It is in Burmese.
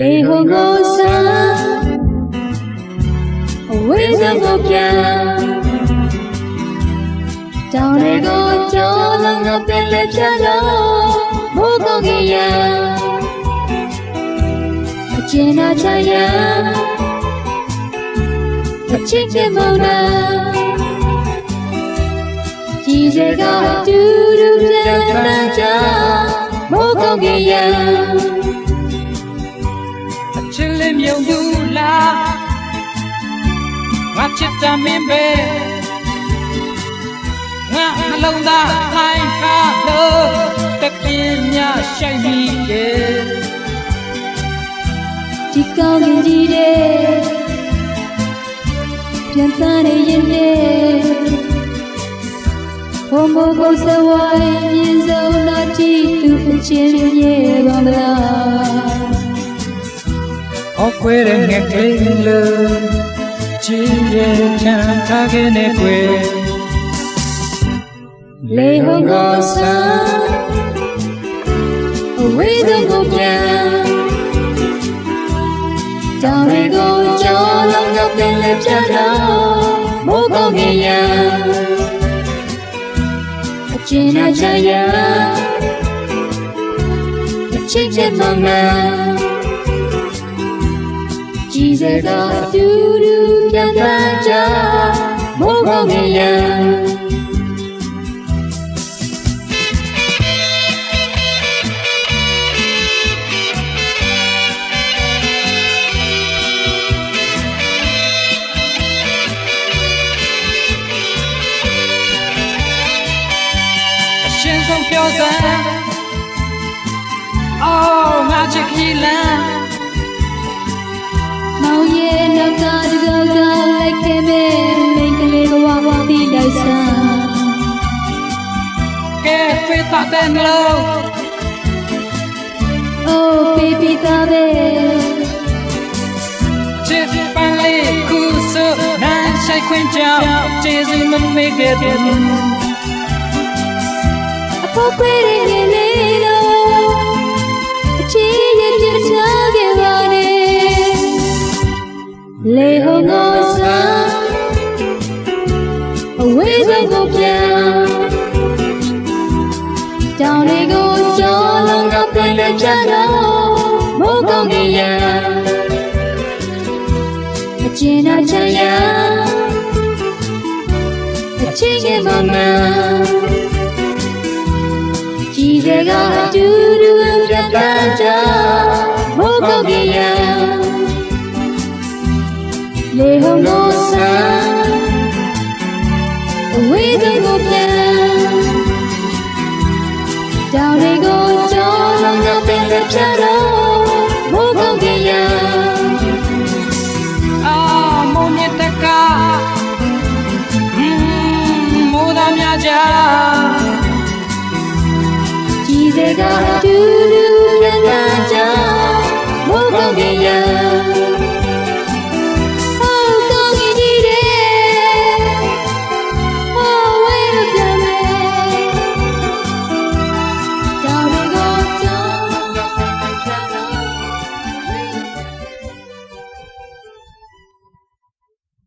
လေဟုန်ကိုဆန်းအဝေးဆုံးကိုပြန်တောင်တွေကိုကြောလုံးကပြန်လဲပြတော့မိုးကောင်းကြီးရန်အကျဉ်းနာချရန်အချစ်ချင်မုန်းနာကြည်စကားတူတူပြန်တန်းကြမိုးကောင်းကြီးရန်အ ချစ်လေးမြုံသူလားငါချစ်တာမင်းပဲငါနှလုံးသားထိုင်ခါလို့တပြင်းများရှိုက်မိရဲ့ဒီကောင်းကင်ကြီးတဲ့ပြန်သားနေရင်တဲ့ဘုံဘကိုစဝိုင်းမြင်စုံတော့ကြည့်သူအချင်း ဟောခွေတဲ့ငက်ကလေးလို့ချစ်ရဲ့ချမ်းသာခဲ့နေကွယ်လေဟုန်ကိုဆန်းအဝေးဆုံးကိုပြန်တောင် စ်ချစ်မောင်နှံကြည်စကားတူတူပြန်ပန်းကြမိုးကောင်းကြီးရန်အရှင်ဆုံးပြောစမ်းအော်ငါချစ်ခီလန်း မောင်ရဲ့နောက်ကတကောက်ကလိုက်ခဲ့မဲ့မိ တောင်တွေကိုကြောလုံးကပြန်လဲပြတော့မိုးကောင်းကြီးရန်အကျဉ်းနာချရန်အချင်းချင်းမမန်ကြည်စကားတူတူပြတ်တန်းကြမိုးကောင်းကြီးရန်လေဟုန်ကိုဆန်း အဝေးဆုံးကိုပြန်တောင်တွေကိုကျော်လွန်ကပင်လက်ဖြတ်တော့မိုးကောင်းကင်ရန်အာမုံမြတ်တကမိုးသားများကြကြီးစေကတူ